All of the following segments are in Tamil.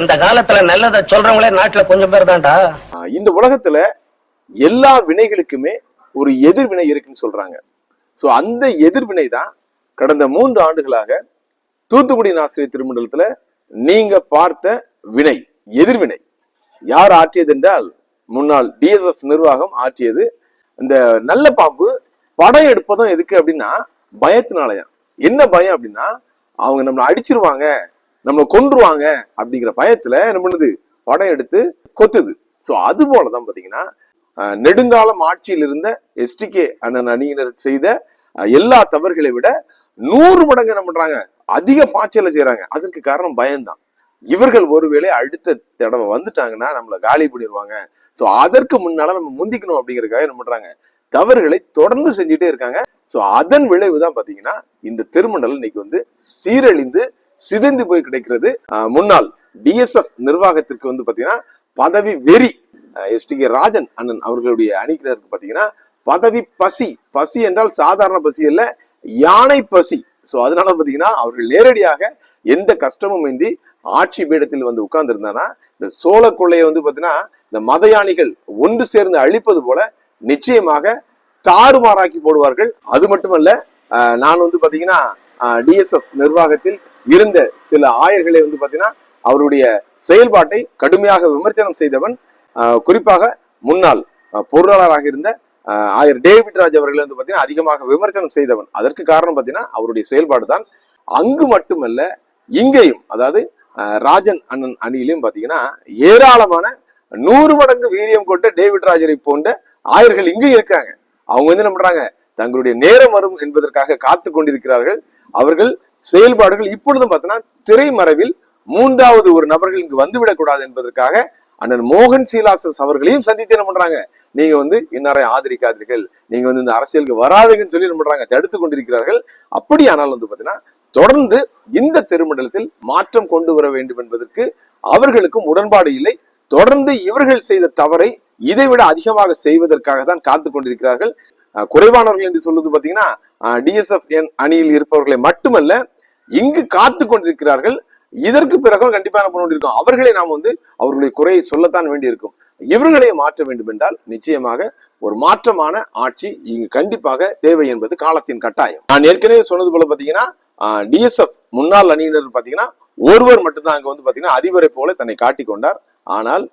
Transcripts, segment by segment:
இந்த காலத்துல நல்லதை சொல்றவங்களே நாட்டுல கொஞ்சம் பேர் தான்டா. இந்த உலகத்துல எல்லா வினைகளுக்குமே ஒரு எதிர்வினை இருக்குன்னு சொல்றாங்க. சோ அந்த எதிர்வினை தான் கடந்த மூன்று ஆண்டுகளாக தூத்துக்குடி ஆசிரியர் திருமண்டலத்துல நீங்க பார்த்த வினை எதிர்வினை. யார் ஆற்றியது என்றால் முன்னாள் டிஎஸ்எஃப் நிர்வாகம் ஆற்றியது. இந்த நல்ல பாம்பு படம் எடுப்பதும் எதுக்கு அப்படின்னா பயத்தினாலயா என்ன பயம் அப்படின்னா அவங்க நம்மளை அடிச்சிருவாங்க. நம்மளை கொன்றுவாங்க அப்படிங்கிற பயத்துல என்ன பண்ணுது? படம் எடுத்து கொத்துது. ஸோ அது போலதான் பாத்தீங்கன்னா நெடுங்காலம் ஆட்சியில் இருந்த எஸ்டிகே அண்ணன் அணியினர் செய்த எல்லா தவறுகளை விட நூறு மடங்கு என்ன பண்றாங்க? அதிக பாய்ச்சல செய்யறாங்க அதற்கு காரணம் பயம்தான். இவர்கள் ஒருவேளை அடுத்த தடவை வந்துட்டாங்கன்னா நம்மள காலி பண்ணிடுவாங்க சோ அதற்கு முன்னால நம்ம முந்திக்கணும் அப்படிங்கிறக்காக என்ன பண்றாங்க? தவறுகளை தொடர்ந்து செஞ்சுட்டே இருக்காங்க. சோ அதன் விளைவு தான் பாத்தீங்கன்னா இந்த திருமண்டலம் இன்னைக்கு வந்து சீரழிந்து சிதைந்து போய் கிடைக்கிறது. முன்னாள் டிஎஸ்எஃப் நிர்வாகத்திற்கு வந்து பாத்தீங்கன்னா பதவி வெறி எஸ்டிகே ராஜன் அண்ணன் அவர்களுடைய அணியினருக்கு பாத்தீங்கன்னா பதவி பசி பசி என்றால் சாதாரண பசி அல்ல யானை பசி. ஸோ அதனால பாத்தீங்கன்னா அவர்கள் நேரடியாக எந்த கஷ்டமும் இன்றி ஆட்சி பீடத்தில் வந்து உட்கார்ந்து இந்த சோழ கொள்ளையை வந்து பாத்தீங்கன்னா இந்த மத யானைகள் ஒன்று சேர்ந்து அழிப்பது போல நிச்சயமாக தாறுமாறாக்கி போடுவார்கள். அது மட்டுமல்ல நான் வந்து பாத்தீங்கன்னா டிஎஸ்எஃப் நிர்வாகத்தில் இருந்த சில ஆயர்களை வந்து பாத்தீங்கன்னா அவருடைய செயல்பாட்டை கடுமையாக விமர்சனம் செய்தவன் குறிப்பாக முன்னாள் பொருளாளராக இருந்த ஆயர் டேவிட் ராஜ் அவர்களை வந்து பாத்தீங்கன்னா அதிகமாக விமர்சனம் செய்தவன். அதற்கு காரணம் பாத்தீங்கன்னா அவருடைய செயல்பாடு தான் அங்கு மட்டுமல்ல இங்கேயும் அதாவது ராஜன் அண்ணன் அணியிலும் பாத்தீங்கன்னா ஏராளமான நூறு மடங்கு வீரியம் கொண்ட டேவிட் ராஜரை போன்ற ஆயர்கள் இங்கே இருக்காங்க. அவங்க வந்து என்ன பண்றாங்க தங்களுடைய நேரம் வரும் என்பதற்காக காத்து கொண்டிருக்கிறார்கள். அவர்கள் செயல்பாடுகள் இப்பொழுதும் பார்த்தீங்கன்னா திரைமறைவில் மூன்றாவது ஒரு நபர்கள் இங்கு வந்துவிடக்கூடாது என்பதற்காக அண்ணன் மோகன் சீலாசஸ் அவர்களையும் சந்தித்து என்ன பண்றாங்க? நீங்க வந்து இன்னாரை ஆதரிக்காதீர்கள். நீங்க வந்து இந்த அரசியலுக்கு வராதுங்கன்னு சொல்லி என்ன பண்றாங்க? தடுத்து கொண்டிருக்கிறார்கள். அப்படியானால் வந்து பாத்தீங்கன்னா தொடர்ந்து இந்த திருமண்டலத்தில் மாற்றம் கொண்டு வர வேண்டும் என்பதற்கு அவர்களுக்கும் உடன்பாடு இல்லை. தொடர்ந்து இவர்கள் செய்த தவறை இதைவிட அதிகமாக செய்வதற்காக தான் காத்து கொண்டிருக்கிறார்கள் குறைவானவர்கள் என்று சொல்வது பாத்தீங்கன்னா டிஎஸ்எஃப் அணியில் இருப்பவர்களை மட்டுமல்ல இங்கு காத்து கொண்டிருக்கிறார்கள். இதற்கு பிறகும் கண்டிப்பா என்ன பண்ண வேண்டியிருக்கும்? அவர்களை நாம் வந்து அவர்களுடைய குறையை சொல்லத்தான் வேண்டியிருக்கும். இவர்களை மாற்ற வேண்டும் என்றால் நிச்சயமாக ஒரு மாற்றமான ஆட்சி இங்கு கண்டிப்பாக தேவை என்பது காலத்தின் கட்டாயம். நான் ஏற்கனவே சொன்னது போல பாத்தீங்கன்னா டிஎஸ்எஃப் முன்னாள் அணியினர் பாத்தீங்கன்னா ஒருவர் மட்டும்தான் அங்க வந்து பாத்தீங்கன்னா அதிபரை போல தன்னை காட்டிக் கொண்டார். ஆனால்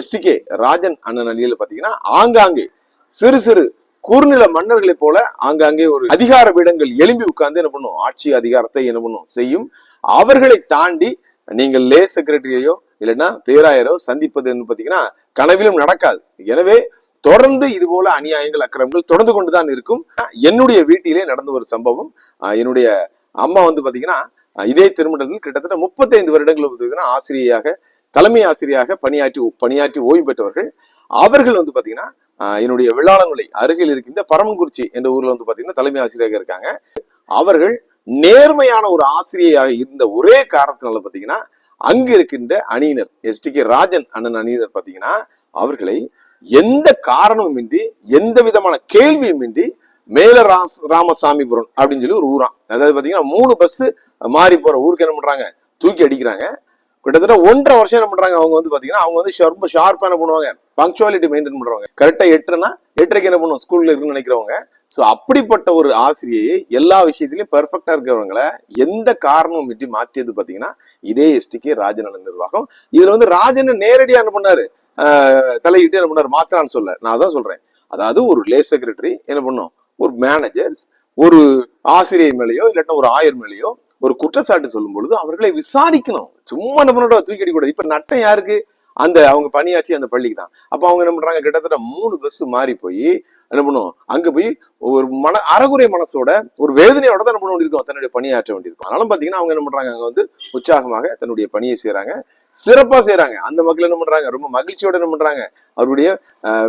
எஸ்டிகே ராஜன் அண்ணன் அணியில் பாத்தீங்கன்னா ஆங்காங்கே சிறு சிறு குறுநில மன்னர்களைப் போல ஆங்காங்கே ஒரு அதிகார பீடங்கள் எழும்பி உட்கார்ந்து என்ன பண்ணும்? ஆட்சி அதிகாரத்தை என்ன பண்ணும்? செய்யும். அவர்களை தாண்டி நீங்கள் லே செக்ரட்டரியோ இல்லைன்னா பேராயரோ சந்திப்பது என்று பார்த்தீங்கன்னா கனவிலும் நடக்காது. எனவே தொடர்ந்து இது போல அநியாயங்கள் அக்கிரமங்கள் தொடர்ந்து கொண்டுதான் இருக்கும். என்னுடைய வீட்டிலே நடந்த ஒரு சம்பவம். என்னுடைய அம்மா வந்து பாத்தீங்கன்னா இதே திருமணத்தில் கிட்டத்தட்ட முப்பத்தைந்து வருடங்கள் பார்த்தீங்கன்னா ஆசிரியையாக தலைமை ஆசிரியராக பணியாற்றி பணியாற்றி ஓய்வு பெற்றவர்கள். அவர்கள் வந்து பாத்தீங்கன்னா என்னுடைய வெள்ளாளங்குளை அருகில் இருக்கின்ற பரமங்குறிச்சி என்ற ஊர்ல வந்து பாத்தீங்கன்னா தலைமை ஆசிரியராக இருக்காங்க. அவர்கள் நேர்மையான ஒரு ஆசிரியையாக இருந்த ஒரே காரணத்தினால பாத்தீங்கன்னா அங்கு இருக்கின்ற அணியினர் எஸ்டிகே ராஜன் அண்ணன் அணியினர் பாத்தீங்கன்னா அவர்களை எந்த காரணமும் இன்றி எந்த விதமான கேள்வியும் இன்றி மேல ராஸ் ராமசாமிபுரம் அப்படின்னு சொல்லி ஒரு ஊராம் அதாவது பாத்தீங்கன்னா மூணு பஸ் மாறி போற ஊருக்கு என்ன பண்றாங்க? தூக்கி அடிக்கிறாங்க. கிட்டத்தட்ட ஒன்றரை வருஷம் என்ன பண்றாங்க? அவங்க வந்து பாத்தீங்கன்னா அவங்க வந்து ரொம்ப ஷார்ப்பா என்ன பண்ணுவாங்க. பங்க்சுவாலிட்டி மெயின்டைன் பண்றவங்க. கரெக்டா எட்டுனா எட்டரைக்கு என்ன பண்ணுவோம் ஸ்கூல்ல இருக்குன்னு நினைக்கிறவங்க. சோ அப்படிப்பட்ட ஒரு ஆசிரியை எல்லா விஷயத்திலயும் பெர்ஃபெக்டா இருக்கிறவங்கள எந்த காரணமும் விட்டு மாற்றியது பாத்தீங்கன்னா இதே எஸ்டிகே ராஜநலன் நிர்வாகம். இதுல வந்து ராஜன் நேரடியா என்ன பண்ணாரு? தலையிட்டு என்ன பண்ணாரு? மாத்திரான்னு சொல்ல நான் அதான் சொல்றேன். அதாவது ஒரு லே செக்ரட்டரி என்ன பண்ணும்? ஒரு மேனேஜர்ஸ் ஒரு ஆசிரியர் மேலேயோ இல்லாட்டா ஒரு ஆயர் மேலேயோ ஒரு குற்றச்சாட்டு சொல்லும் பொழுது அவர்களை விசாரிக்கணும். சும்மா என்ன பண்ணோட தூக்கி அடிக்கூடாது இப்ப நட்டம் யாருக்கு? அந்த அவங்க பணியாற்றி அந்த பள்ளிக்கு தான். அப்போ அவங்க என்ன பண்றாங்க? கிட்டத்தட்ட மூணு பஸ் மாறி போய் என்ன பண்ணுவோம் அங்க போய் ஒரு மன அறகுறை மனசோட ஒரு வேதனையோட தான் என்ன பண்ண வேண்டியிருக்கும்? தன்னுடைய பணியாற்ற வேண்டியிருக்கும். அதனால பாத்தீங்கன்னா அவங்க என்ன பண்றாங்க? அங்க வந்து உற்சாகமாக தன்னுடைய பணியை செய்யறாங்க சிறப்பா செய்யறாங்க அந்த மக்கள் என்ன பண்றாங்க? ரொம்ப மகிழ்ச்சியோட என்ன பண்றாங்க? அவருடைய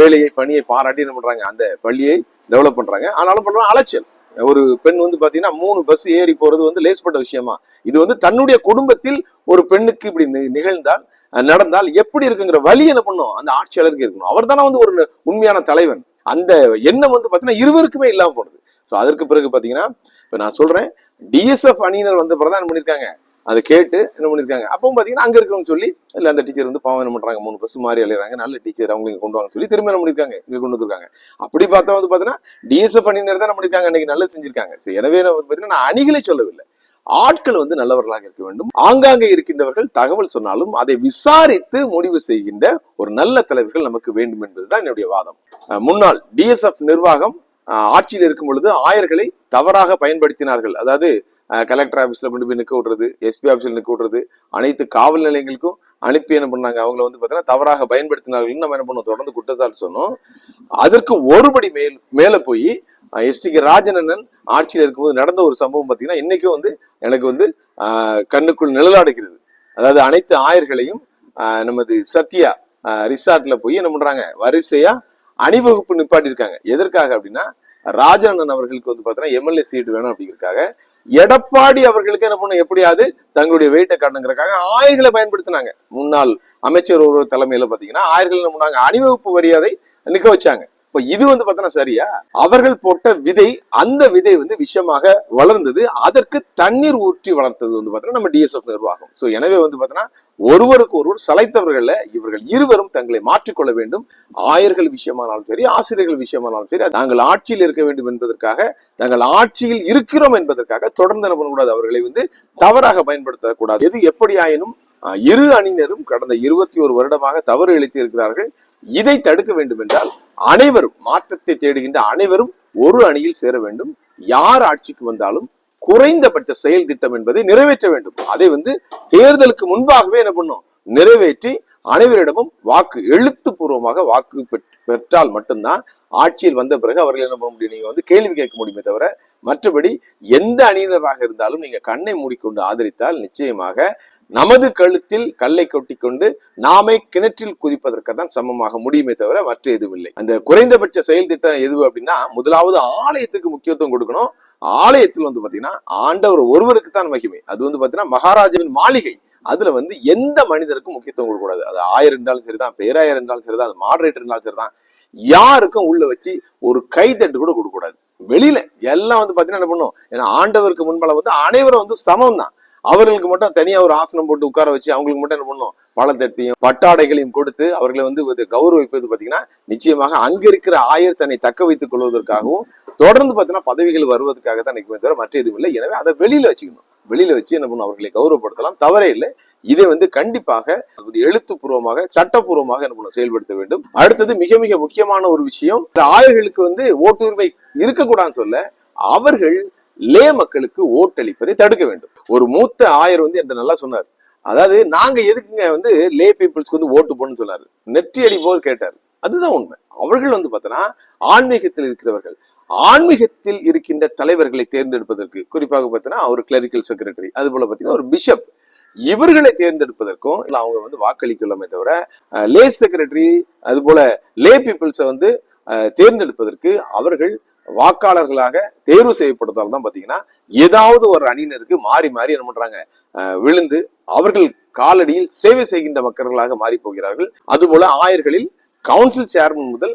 வேலையை பணியை பாராட்டி என்ன பண்றாங்க? அந்த பள்ளியை டெவலப் பண்றாங்க. ஆனாலும் பண்றாங்க அலைச்சல். ஒரு பெண் வந்து பாத்தீங்கன்னா மூணு பஸ் ஏறி போறது வந்து லேஸ்பட்ட விஷயமா. இது வந்து தன்னுடைய குடும்பத்தில் ஒரு பெண்ணுக்கு இப்படி நிகழ்ந்தால் நடந்தால் எப்படி இருக்குங்கிற வழி என்ன பண்ணும்? அந்த ஆட்சியாளருக்கு இருக்கணும். அவர் தானே வந்து ஒரு உண்மையான தலைவன். அந்த எண்ணம் வந்து பார்த்தீங்கன்னா இருவருக்குமே இல்லாமல் போனது. ஸோ அதற்கு பிறகு பார்த்தீங்கன்னா இப்போ நான் சொல்கிறேன் டிஎஸ்எஃப் அணியினர் வந்த பிறகு தான் என்ன பண்ணியிருக்காங்க அதை கேட்டு என்ன பண்ணிருக்காங்க? அப்பவும் பார்த்தீங்கன்னா அங்கே இருக்கிறவங்க சொல்லி இல்லை அந்த டீச்சர் வந்து பாவம் என்ன பண்றாங்க? மூணு பஸ் மாறி அலையறாங்க. நல்ல டீச்சர் அவங்க இங்கே கொண்டு வாங்க சொல்லி திரும்ப என்ன பண்ணிருக்காங்க? இங்கே கொண்டு வந்திருக்காங்க. அப்படி பார்த்தா வந்து பார்த்தீங்கன்னா டிஎஸ்எஃப் அணியினர் தான் என்ன பண்ணிருக்காங்க? அன்னைக்கு நல்லது செஞ்சிருக்காங்க. ஸோ எனவே நான் வந்து பார்த்தீங்கன்னா நான் அணிகளை சொல்லவில்லை. ஆட்கள் வந்து நல்லவர்களாக இருக்க வேண்டும். ஆங்காங்கே இருக்கின்றவர்கள் தகவல் சொன்னாலும் அதை விசாரித்து முடிவு செய்கின்ற ஒரு நல்ல தலைவர்கள் நமக்கு வேண்டும் என்பதுதான் என்னுடைய வாதம். அஹ் முன்னாள் டிஎஸ்எஃப் நிர்வாகம் ஆட்சியில் இருக்கும் பொழுது ஆயர்களை தவறாக பயன்படுத்தினார்கள். அதாவது கலெக்டர் ஆபீஸ்ல கொண்டு போய் நிக்க விடுறது எஸ்பி ஆபீஸ்ல நிக்க விடுறது அனைத்து காவல் நிலையங்களுக்கும் அனுப்பி என்ன பண்ணாங்க? அவங்கள வந்து பாத்தீங்கன்னா தவறாக பயன்படுத்தினார்கள் நம்ம என்ன பண்ணுவோம்? தொடர்ந்து குற்றச்சாட்டு சொன்னோம். அதற்கு ஒருபடி மேல் மேல போய் எஸ் டி கே ராஜனண்ணன் ஆட்சியில் இருக்கும்போது நடந்த ஒரு சம்பவம் பார்த்தீங்கன்னா இன்னைக்கும் வந்து எனக்கு வந்து கண்ணுக்குள் நிழலாடுகிறது. அதாவது அனைத்து ஆயர்களையும் நமது சத்யா ரிசார்ட்ல போய் என்ன பண்றாங்க? வரிசையா அணிவகுப்பு நிப்பாட்டியிருக்காங்க. எதற்காக அப்படின்னா ராஜனண்ணன் அவர்களுக்கு வந்து பார்த்தீங்கன்னா எம்எல்ஏ சீட் வேணும் அப்படிங்கிறதுக்காக எடப்பாடி அவர்களுக்கு என்ன பண்ணும் எப்படியாவது தங்களுடைய வெயிட்டை காட்டுங்கிறதுக்காக ஆயர்களை பயன்படுத்தினாங்க. முன்னாள் அமைச்சர் ஒரு தலைமையில பாத்தீங்கன்னா ஆயர்கள் என்ன பண்ணாங்க? அணிவகுப்பு மரியாதை நிக்க வச்சாங்க. இப்ப இது வந்து பார்த்தோன்னா சரியா? அவர்கள் போட்ட விதை அந்த விதை வந்து விஷமாக வளர்ந்தது. அதற்கு தண்ணீர் ஊற்றி வளர்த்தது வந்து பார்த்தோன்னா நம்ம டிஎஸ்எஃப் நிர்வாகம். சோ எனவே வந்து பார்த்தோன்னா ஒருவருக்கு ஒருவர் சளைத்தவர்கள இவர்கள் இருவரும் தங்களை மாற்றிக்கொள்ள வேண்டும். ஆயர்கள் விஷயமானாலும் சரி ஆசிரியர்கள் விஷயமானாலும் சரி தாங்கள் ஆட்சியில் இருக்க வேண்டும் என்பதற்காக தாங்கள் ஆட்சியில் இருக்கிறோம் என்பதற்காக தொடர்ந்து என்ன பண்ணக்கூடாது? அவர்களை வந்து தவறாக பயன்படுத்தக்கூடாது எது எப்படி ஆயினும் இரு அணியினரும் கடந்த இருபத்தி ஒரு வருடமாக தவறு இழைத்து இருக்கிறார்கள் இதை தடுக்க வேண்டும் என்றால் அனைவரும் மாற்றத்தை தேடுகின்ற அனைவரும் ஒரு அணியில் சேர வேண்டும். யார் ஆட்சிக்கு வந்தாலும் குறைந்தபட்ச செயல் திட்டம் என்பதை நிறைவேற்ற வேண்டும். அதை வந்து தேர்தலுக்கு முன்பாகவே என்ன பண்ணும்? நிறைவேற்றி அனைவரிடமும் வாக்கு எழுத்துப்பூர்வமாக வாக்கு பெற்- பெற்றால் மட்டும்தான் ஆட்சியில் வந்த பிறகு அவர்கள் என்ன பண்ண முடியும்? நீங்க வந்து கேள்வி கேட்க முடியுமே தவிர மற்றபடி எந்த அணியினராக இருந்தாலும் நீங்க கண்ணை மூடிக்கொண்டு ஆதரித்தால் நிச்சயமாக நமது கழுத்தில் கல்லை கொட்டிக்கொண்டு நாமே கிணற்றில் குதிப்பதற்கு தான் சமமாக முடியுமே தவிர மற்ற எதுவும் இல்லை அந்த குறைந்தபட்ச செயல் திட்டம் எது அப்படின்னா முதலாவது ஆலயத்துக்கு முக்கியத்துவம் கொடுக்கணும். ஆலயத்தில் வந்து பாத்தீங்கன்னா ஆண்டவர் ஒருவருக்கு தான் மகிமை. அது வந்து பாத்தீங்கன்னா மகாராஜாவின் மாளிகை. அதுல வந்து எந்த மனிதருக்கும் முக்கியத்துவம் கொடுக்கக்கூடாது. அது ஆயிரம் இருந்தாலும் சரிதான் பேராயிரம் இருந்தாலும் சரிதான் அது மாடரேட்டர் இருந்தாலும் சரிதான். யாருக்கும் உள்ள வச்சு ஒரு கைத்தட்டு கூட கொடுக்கக்கூடாது. வெளியில எல்லாம் வந்து பாத்தீங்கன்னா என்ன பண்ணும்? ஏன்னா ஆண்டவருக்கு முன்பால வந்து அனைவரும் வந்து சமம் தான் அவர்களுக்கு மட்டும் தனியா ஒரு ஆசனம் போட்டு உட்கார வச்சு அவங்களுக்கு மட்டும் என்ன பண்ணும் பழத்தட்டியும் பட்டாடைகளையும் கொடுத்து அவர்களை வந்து கௌரவிப்பது பாத்தீங்கன்னா நிச்சயமாக அங்க இருக்கிற ஆயர் தன்னை தக்க வைத்துக் கொள்வதற்காகவும் தொடர்ந்து பாத்தீங்கன்னா பதவிகள் வருவதற்காக தான் நிற்குமே தவிர மற்ற எதுவும் இல்லை. எனவே அதை வெளியில வச்சுக்கணும். வெளியில வச்சு என்ன பண்ணும் அவர்களை கௌரவப்படுத்தலாம். தவறே இல்லை. இதை வந்து கண்டிப்பாக எழுத்துப்பூர்வமாக சட்டப்பூர்வமாக என்ன பண்ணும் செயல்படுத்த வேண்டும். அடுத்தது மிக மிக முக்கியமான ஒரு விஷயம் இந்த ஆயர்களுக்கு வந்து ஓட்டுரிமை இருக்கக்கூடாதுன்னு சொல்ல அவர்கள் லே மக்களுக்கு ஓட்டளிப்பதை தடுக்க வேண்டும். ஒரு மூத்த ஆயர் வந்து என்கிட்ட நல்லா சொன்னார். அதாவது நாங்க எதுக்குங்க வந்து லே பீப்புள்ஸ்க்கு வந்து ஓட்டு போடணும்னு சொன்னாரு. நெற்றி அடி கேட்டார். அதுதான் உண்மை. அவர்கள் வந்து பார்த்தோன்னா ஆன்மீகத்தில் இருக்கிறவர்கள். ஆன்மீகத்தில் இருக்கின்ற தலைவர்களை தேர்ந்தெடுப்பதற்கு குறிப்பாக பார்த்தீங்கன்னா ஒரு கிளரிக்கல் செக்ரட்டரி அது போல பார்த்தீங்கன்னா ஒரு பிஷப் இவர்களை தேர்ந்தெடுப்பதற்கும் இல்ல அவங்க வந்து வாக்களிக்கலாமே தவிர லே செக்ரட்டரி அது போல லே பீப்புள்ஸை வந்து தேர்ந்தெடுப்பதற்கு அவர்கள் வாக்காளர்களாக தேர்வு செய்யப்படுறதால தான் பாத்தீங்கன்னா ஏதாவது ஒரு அணியினருக்கு மாறி மாறி என்ன பண்றாங்க அஹ், விழுந்து அவர்கள் காலடியில் சேவை செய்கின்ற மக்களாக மாறி போகிறார்கள். அதுபோல ஆயர்களில் கவுன்சில் சேர்மன் முதல்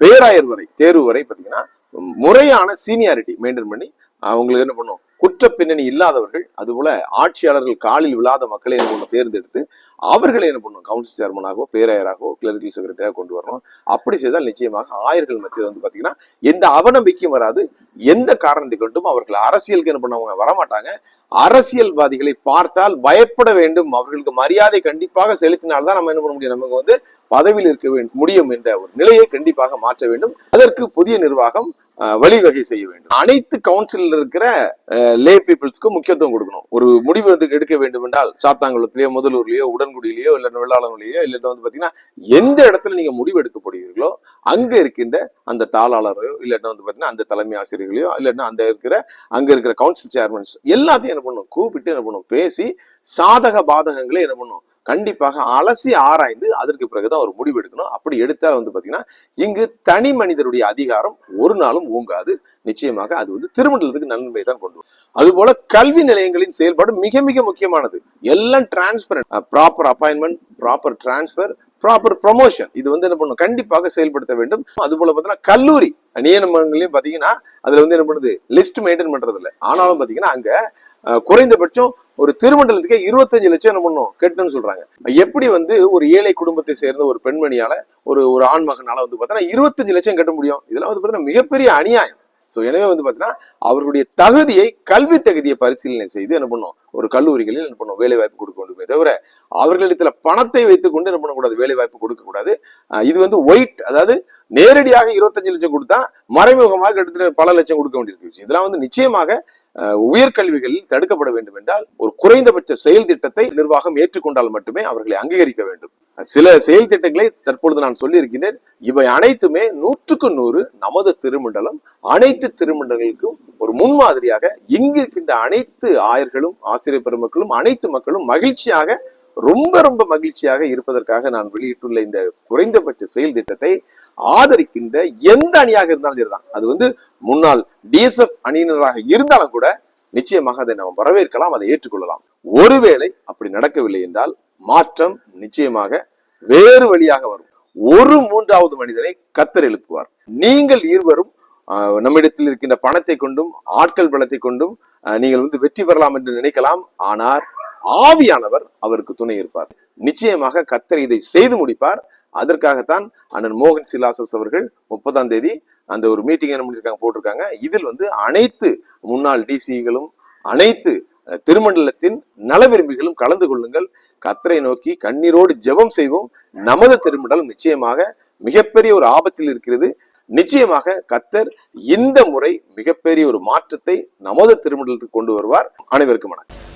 பேராயர் வரை தேர்வு வரை பாத்தீங்கன்னா முறையான சீனியாரிட்டி மெயின்டைன் பண்ணி அவங்களுக்கு என்ன பண்ணும் குற்ற பின்னணி இல்லாதவர்கள் அதுபோல ஆட்சியாளர்கள் காலில் விழாத மக்களை என்ன பண்ணும்? தேர்ந்தெடுத்து அவர்களை என்ன பண்ணணும் கவுன்சில் சேர்மனாகவோ பேராயராகவோ கிளரிக்கல் செக்ரட்டரியாக கொண்டு வரணும். அப்படி செய்தால் நிச்சயமாக ஆயர்கள் மத்தியில் வந்து பார்த்தீங்கன்னா எந்த அவநம்பிக்கையும் வராது. எந்த காரணத்தை கொண்டும் அவர்கள் அரசியலுக்கு என்ன பண்ணவங்க? வரமாட்டாங்க. அரசியல்வாதிகளை பார்த்தால் பயப்பட வேண்டும். அவர்களுக்கு மரியாதை கண்டிப்பாக செலுத்தினால்தான் நம்ம என்ன பண்ண முடியும்? நமக்கு வந்து பதவியில் இருக்க வேண்டும் முடியும் என்ற ஒரு நிலையை கண்டிப்பாக மாற்ற வேண்டும். அதற்கு புதிய நிர்வாகம் வழிவகை செய்ய வேண்டும். அனைத்து கவுன்சிலில் இருக்கிற லே பீப்புள்ஸ்க்கு முக்கியத்துவம் கொடுக்கணும். ஒரு முடிவு வந்து எடுக்க வேண்டும் என்றால் சாத்தாங்குளத்திலேயோ முதலூர்லயோ உடன்குடியிலேயோ இல்லை வெள்ளாளங்களேயோ இல்லைன்னா வந்து பாத்தீங்கன்னா எந்த இடத்துல நீங்க முடிவு எடுக்கப்படுகிறீர்களோ அங்க இருக்கின்ற அந்த தாளாளரோ இல்லைன்னா வந்து பாத்தீங்கன்னா அந்த தலைமை ஆசிரியர்களையோ இல்லைன்னா அந்த இருக்கிற அங்க இருக்கிற கவுன்சில் சேர்மன்ஸ் எல்லாத்தையும் என்ன பண்ணும் கூப்பிட்டு என்ன பண்ணும் பேசி சாதக பாதகங்களை என்ன பண்ணும் கண்டிப்பாக அலசி ஆராய்ந்து அதற்கு பிறகுதான் ஒரு முடிவு எடுக்கணும். அப்படி எடுத்தால் வந்து பாத்தீங்கன்னா இங்கு தனி மனிதருடைய அதிகாரம் ஒரு நாளும் ஓங்காது. நிச்சயமாக அது வந்து திருமண்டலத்துக்கு நன்மை தான் கொண்டு வரும். அதுபோல கல்வி நிலையங்களின் செயல்பாடு மிக மிக முக்கியமானது. எல்லாம் transparent proper appointment proper transfer proper promotion இது வந்து என்ன பண்ணும்? கண்டிப்பாக செயல்படுத்த வேண்டும். அது போல பார்த்தீங்கன்னா கல்லூரி. நியமனங்களையும் பாத்தீங்கன்னா அதுல வந்து என்ன பண்ணுது? லிஸ்ட் மெயின்டைன் பண்றது இல்லை ஆனாலும் பாத்தீங்கன்னா அங்க குறைந்தபட்சம் ஒரு திருமண்டலத்துக்கே இருபத்தஞ்சு லட்சம் என்ன பண்ணும் கெட்டுன்னு சொல்றாங்க. எப்படி வந்து ஒரு ஏழை குடும்பத்தை சேர்ந்த ஒரு பெண்மணியால ஒரு ஒரு ஆண் மகனால வந்து பார்த்தீங்கன்னா இருபத்தஞ்சு லட்சம் கட்ட முடியும். இதெல்லாம் வந்து பார்த்தீங்கன்னா மிகப்பெரிய அநியாயம். ஸோ எனவே வந்து பார்த்தீங்கன்னா அவர்களுடைய தகுதியை கல்வி தகுதியை பரிசீலனை செய்து என்ன பண்ணும்? ஒரு கல்லூரிகளில் என்ன பண்ணும்? வேலை வாய்ப்பு கொடுக்க வேண்டுமே தவிர அவர்களிடத்துல பணத்தை வைத்துக் கொண்டு என்ன பண்ணக்கூடாது? வேலை வாய்ப்பு கொடுக்கக்கூடாது இது வந்து ஒயிட் அதாவது நேரடியாக இருபத்தஞ்சு லட்சம் கொடுத்தா மறைமுகமாக கிட்டத்தட்ட பல லட்சம் கொடுக்க வேண்டியிருக்கு. விஷயம். இதெல்லாம் வந்து நிச்சயமாக உயர்கல்விகளில் தடுக்கப்பட வேண்டும் என்றால் ஒரு குறைந்தபட்ச செயல் திட்டத்தை நிர்வாகம் ஏற்றுக்கொண்டால் மட்டுமே அவர்களை அங்கீகரிக்க வேண்டும். சில செயல் திட்டங்களை தற்பொழுது நான் சொல்லியிருக்கின்றேன் இவை அனைத்துமே நூற்றுக்கு நூறு நமது திருமண்டலம் அனைத்து திருமண்டலங்களுக்கும் ஒரு முன்மாதிரியாக இங்கிருக்கின்ற அனைத்து ஆயர்களும் ஆசிரியர் பெருமக்களும் அனைத்து மக்களும் மகிழ்ச்சியாக ரொம்ப ரொம்ப மகிழ்ச்சியாக இருப்பதற்காக நான் வெளியிட்டுள்ள இந்த குறைந்தபட்ச செயல் திட்டத்தை ஆதரிக்கின்ற எந்த அணியாக இருந்தாலும் சரிதான். அது வந்து முன்னாள் டிஎஸ்எஃப் அணியினராக இருந்தாலும் கூட நிச்சயமாக அதை நாம் வரவேற்கலாம் அதை ஏற்றுக்கொள்ளலாம். ஒருவேளை அப்படி நடக்கவில்லை என்றால் மாற்றம் நிச்சயமாக வேறு வழியாக வரும். ஒரு மூன்றாவது மனிதரை கத்தர் எழுப்புவார். நீங்கள் இருவரும் ஆஹ், நம்மிடத்தில் இருக்கின்ற பணத்தை கொண்டும் ஆட்கள் பலத்தை கொண்டும் நீங்கள் வந்து வெற்றி பெறலாம் என்று நினைக்கலாம். ஆனால் ஆவியானவர் அவருக்கு துணை இருப்பார். நிச்சயமாக கத்தர் இதை செய்து முடிப்பார். அதற்காகத்தான் அண்ணன் மோகன் சிலாசஸ் அவர்கள் முப்பதாம் தேதி அந்த ஒரு மீட்டிங் என்ன பண்ணிருக்காங்க போட்டிருக்காங்க. இதில் வந்து அனைத்து முன்னாள் டிசிகளும் அனைத்து திருமண்டலத்தின் நல விரும்பிகளும் கலந்து கொள்ளுங்கள். கத்தரை நோக்கி கண்ணீரோடு ஜெபம் செய்வோம். நமது திருமண்டலம் நிச்சயமாக மிகப்பெரிய ஒரு ஆபத்தில் இருக்கிறது. நிச்சயமாக கத்தர் இந்த முறை மிகப்பெரிய ஒரு மாற்றத்தை நமது திருமண்டலத்துக்கு கொண்டு வருவார். அனைவருக்கும் வணக்கம்.